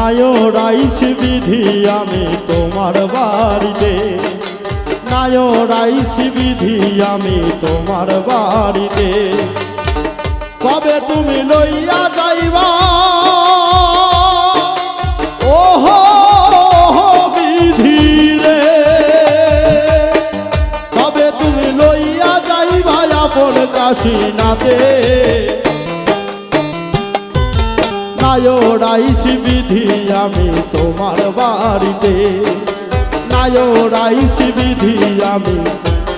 নায়রাইস বিধি আমি তোমার বাড়িতে। নায়রাইস বিধি আমি তোমার বাড়িতে। কবে তুমি লইয়া যাইবা? ওহো বিধি নায়রাইস বিধি আমি তোমার বাড়িতে। নায়রাইস বিধি আমি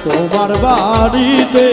তোমার বাড়িতে।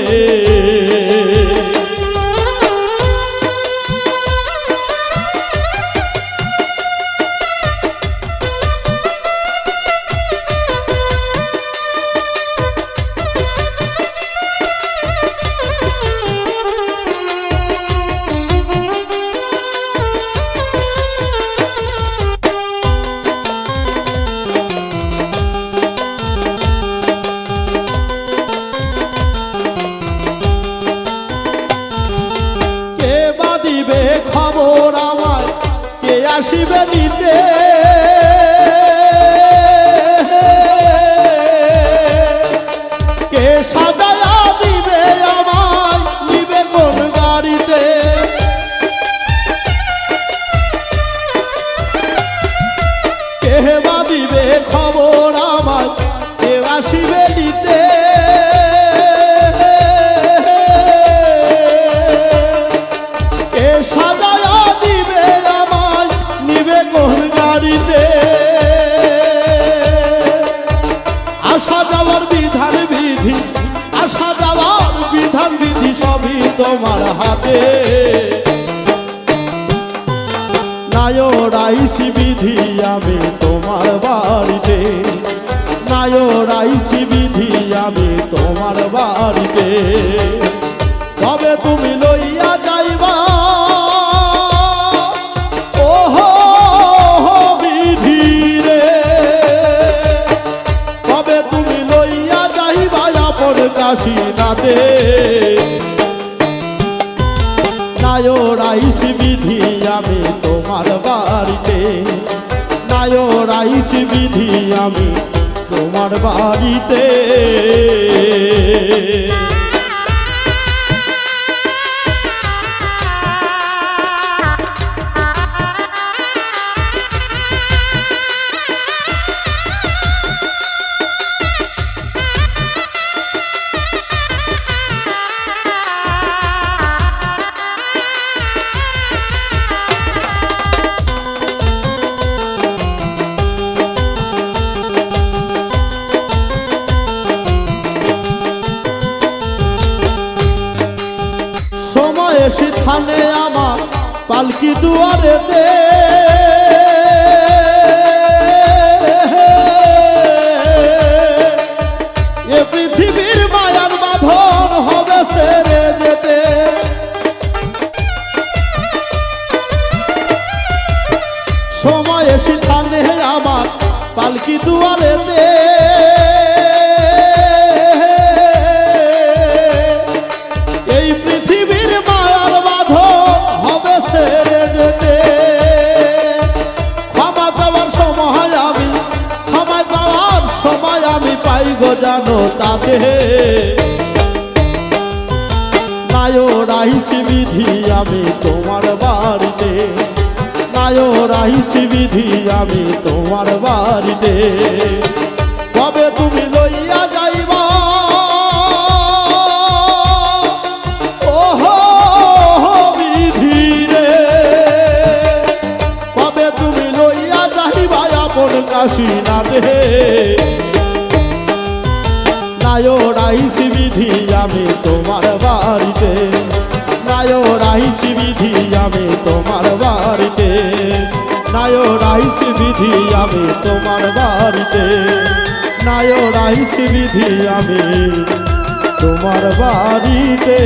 আসিবে কে সাজায়া দিবে আমায় নিবে কোন গাড়িতে? কে দিবে খবর হাতে। নায়রাইসি বিধি, আমি তোমার বাড়িতে। নায় নায়রাইসি বিধি, আমি তোমার বাড়িতে। কবে তুমি লইয়া যাইবা। ওহো বিধি নায়রাইস বিধি আমি তোমার বাড়িতে। নায়রাইস বিধি আমি তোমার বাড়িতে। থানে আমার পালকি সেরে যেতে। সময় এসে থানে আমার পালকি দুয়ারেতে এই পাইব জানো তাতে নায়রাইসি বিধি আমি তোমার বাড়িতে। নায়রাইসি বিধি আমি তোমার বাড়িতে। কবে তুমি লইয়া যাইবা? ওহো বিধি রে। বিধি আমি তোমার বাড়িতে। নায়রাইসি বিধি আমি তোমার বাড়িতে।